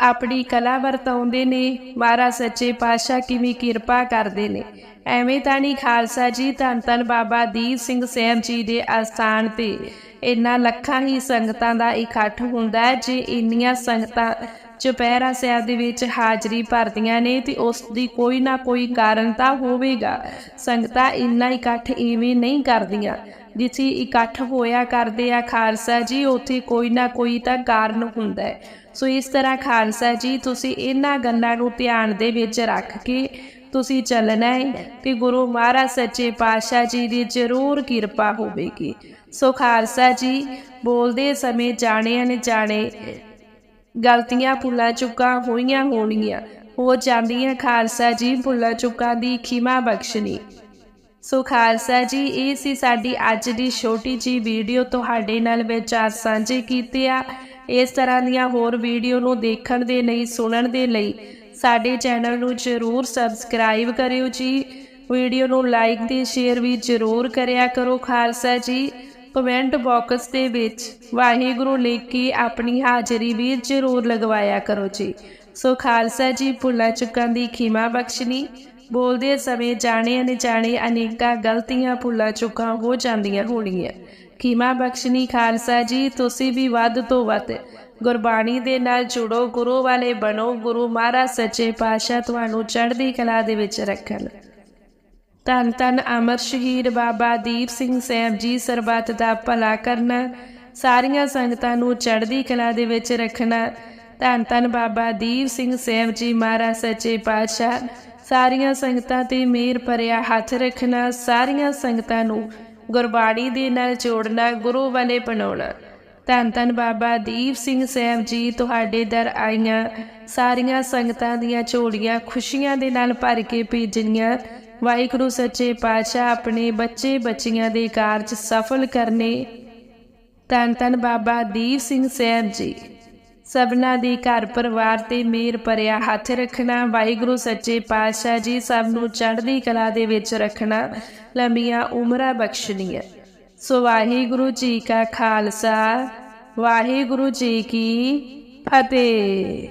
ਆਪਣੀ ਕਲਾ ਵਰਤਾਉਂਦੇ ਨੇ। ਮਹਾਰਾਜ ਸੱਚੇ ਪਾਤਸ਼ਾਹ ਕਿਵੇਂ ਕਿਰਪਾ ਕਰਦੇ ਨੇ। ਐਵੇਂ ਤਾਂ ਨਹੀਂ ਖਾਲਸਾ ਜੀ, ਧੰਨ ਧੰਨ ਬਾਬਾ ਦੀਪ ਸਿੰਘ ਸਾਹਿਬ ਜੀ ਦੇ ਅਸਥਾਨ ਤੇ। ਇੰਨਾ ਲੱਖਾਂ ਹੀ ਸੰਗਤਾਂ ਦਾ ਇਕੱਠ ਹੁੰਦਾ ਹੈ। ਜੇ ਇੰਨੀਆਂ ਸੰਗਤਾਂ ਚੁਪਹਿਰਾ ਸਾਹਿਬ ਦੇ ਵਿੱਚ ਹਾਜ਼ਰੀ ਭਰਦੀਆਂ ਨੇ ਤੇ ਉਸ ਦੀ ਕੋਈ ਨਾ ਕੋਈ ਕਾਰਨ ਤਾਂ ਹੋਵੇਗਾ। ਸੰਗਤਾਂ ਇੰਨਾ ਇਕੱਠ ਇਵੇਂ ਨਹੀਂ ਕਰਦੀਆਂ। ਜਿੱਥੇ ਇਕੱਠ ਹੋਇਆ ਕਰਦੇ ਆ ਖਾਲਸਾ ਜੀ, ਉੱਥੇ ਕੋਈ ਨਾ ਕੋਈ ਤਾਂ ਕਾਰਨ ਹੁੰਦਾ ਹੈ। ਸੋ ਇਸ ਤਰ੍ਹਾਂ ਖਾਲਸਾ ਜੀ, ਤੁਸੀਂ ਇਹਨਾਂ ਗੱਲਾਂ ਨੂੰ ਧਿਆਨ ਦੇ ਵਿੱਚ ਰੱਖ ਕੇ ਤੁਸੀਂ ਚੱਲਣਾ ਹੈ ਤੇ ਗੁਰੂ ਮਹਾਰਾਜ ਸੱਚੇ ਪਾਤਸ਼ਾਹ ਜੀ ਦੀ ਜ਼ਰੂਰ ਕਿਰਪਾ ਹੋਵੇਗੀ। ਸੋ ਖਾਲਸਾ ਜੀ, ਬੋਲਦੇ ਸਮੇਂ ਜਾਣੇ ਅਣਜਾਣੇ ਗਲਤੀਆਂ ਭੁੱਲਾਂ ਚੁੱਕਾਂ ਹੋਈਆਂ ਹੋਣਗੀਆਂ। ਹੋ ਜਾਂਦੀਆਂ ਖਾਲਸਾ ਜੀ, ਭੁੱਲਾਂ ਚੁੱਕਾਂ ਦੀ ਖਿਮਾ ਬਖਸ਼ਣੀ। ਸੋ ਖਾਲਸਾ ਜੀ, ਇਹ ਸੀ ਸਾਡੀ ਅੱਜ ਦੀ ਛੋਟੀ ਜੀ ਵੀਡੀਓ। ਤੁਹਾਡੇ ਨਾਲ ਵਿਚਾਰ ਸਾਂਝੇ ਕੀਤੇ ਆ। ਇਸ ਤਰ੍ਹਾਂ ਦੀਆਂ ਹੋਰ ਵੀਡੀਓ ਨੂੰ ਦੇਖਣ ਦੇ ਲਈ, ਸੁਣਨ ਦੇ ਲਈ ਸਾਡੇ ਚੈਨਲ ਨੂੰ ਜਰੂਰ ਸਬਸਕ੍ਰਾਈਬ ਕਰਿਓ ਜੀ। ਵੀਡੀਓ ਨੂੰ ਲਾਈਕ ਤੇ ਸ਼ੇਅਰ ਵੀ ਜਰੂਰ ਕਰਿਆ ਕਰੋ ਖਾਲਸਾ ਜੀ। ਕਮੈਂਟ ਬਾਕਸ ਦੇ ਵਿੱਚ ਵਾਹਿਗੁਰੂ ਲਿਖ ਕੇ ਆਪਣੀ ਹਾਜ਼ਰੀ ਵੀ ਜਰੂਰ ਲਗਵਾਇਆ ਕਰੋ ਜੀ। ਸੋ ਖਾਲਸਾ ਜੀ, ਭੁੱਲਾਂ ਚੁੱਕਾਂ ਦੀ ਖਿਮਾ ਬਖਸ਼ਣੀ। ਬੋਲਦੇ ਸਮੇਂ ਜਾਣੇ ਅਣਜਾਣੇ ਅਨੇਕਾਂ ਗਲਤੀਆਂ, ਭੁੱਲਾਂ ਚੁੱਕਾਂ ਹੋ ਜਾਂਦੀਆਂ ਹੋਣਗੀਆਂ। ਖਿਮਾ ਬਖਸ਼ਨੀ ਖਾਲਸਾ ਜੀ, ਤੁਸੀਂ ਵੀ ਵੱਧ ਤੋਂ ਵੱਧ ਗੁਰਬਾਣੀ ਦੇ ਨਾਲ ਜੁੜੋ, ਗੁਰੂ ਵਾਲੇ ਬਣੋ, ਗੁਰੂ ਮਹਾਰਾਜ ਸੱਚੇ ਪਾਤਸ਼ਾਹ ਤੁਹਾਨੂੰ ਚੜ੍ਹਦੀ ਕਲਾ ਦੇ ਵਿੱਚ ਰੱਖਣ। ਧੰਨ ਧੰਨ ਅਮਰ ਸ਼ਹੀਦ ਬਾਬਾ ਦੀਪ ਸਿੰਘ ਸਾਹਿਬ ਜੀ, ਸਰਬੱਤ ਦਾ ਭਲਾ ਕਰਨਾ, ਸਾਰੀਆਂ ਸੰਗਤਾਂ ਨੂੰ ਚੜ੍ਹਦੀ ਕਲਾ ਦੇ ਵਿੱਚ ਰੱਖਣਾ। ਧੰਨ ਧੰਨ ਬਾਬਾ ਦੀਪ ਸਿੰਘ ਸਾਹਿਬ ਜੀ, ਮਹਾਰਾਜ ਸੱਚੇ ਪਾਤਸ਼ਾਹ, ਸਾਰੀਆਂ ਸੰਗਤਾਂ ਤੇ ਮੇਰ ਭਰਿਆ ਹੱਥ ਰੱਖਣਾ, ਸਾਰੀਆਂ ਸੰਗਤਾਂ ਨੂੰ ਗੁਰਬਾਣੀ ਦੇ ਨਾਲ ਜੋੜਨਾ ਗੁਰੂ ਵਾਲੇ ਬਣਾਉਣਾ। ਧੰਨ ਧੰਨ ਬਾਬਾ ਦੀਪ ਸਿੰਘ ਸਾਹਿਬ ਜੀ, ਤੁਹਾਡੇ ਦਰ ਆਈਆਂ ਸਾਰੀਆਂ ਸੰਗਤਾਂ ਦੀਆਂ ਝੋਲੀਆਂ ਖੁਸ਼ੀਆਂ ਦੇ ਨਾਲ ਭਰ ਕੇ ਭੇਜਣੀਆਂ। ਵਾਹਿਗੁਰੂ ਸੱਚੇ ਪਾਤਸ਼ਾਹ ਆਪਣੇ ਬੱਚੇ ਬੱਚੀਆਂ ਦੇ ਕਾਰਜ ਸਫਲ ਕਰਨੇ। ਧੰਨ ਧੰਨ ਬਾਬਾ ਦੀਪ ਸਿੰਘ ਸਾਹਿਬ ਜੀ। ਸਭਨਾ ਦੇ ਘਰ ਪਰਿਵਾਰ ਤੇ ਮੇਰ ਭਰਿਆ ਹੱਥ ਰੱਖਣਾ, ਵਾਹਿਗੁਰੂ ਸੱਚੇ ਪਾਤਸ਼ਾਹ ਜੀ ਸਭ ਨੂੰ ਚੜ੍ਹਦੀ ਕਲਾ ਦੇ ਵਿੱਚ ਰੱਖਣਾ, ਲੰਬੀਆਂ ਉਮਰਾਂ ਬਖਸ਼ਣੀਆਂ। ਸੋ ਵਾਹਿਗੁਰੂ ਜੀ ਕਾ ਖਾਲਸਾ, ਵਾਹਿਗੁਰੂ ਜੀ ਕੀ ਫਤਿਹ।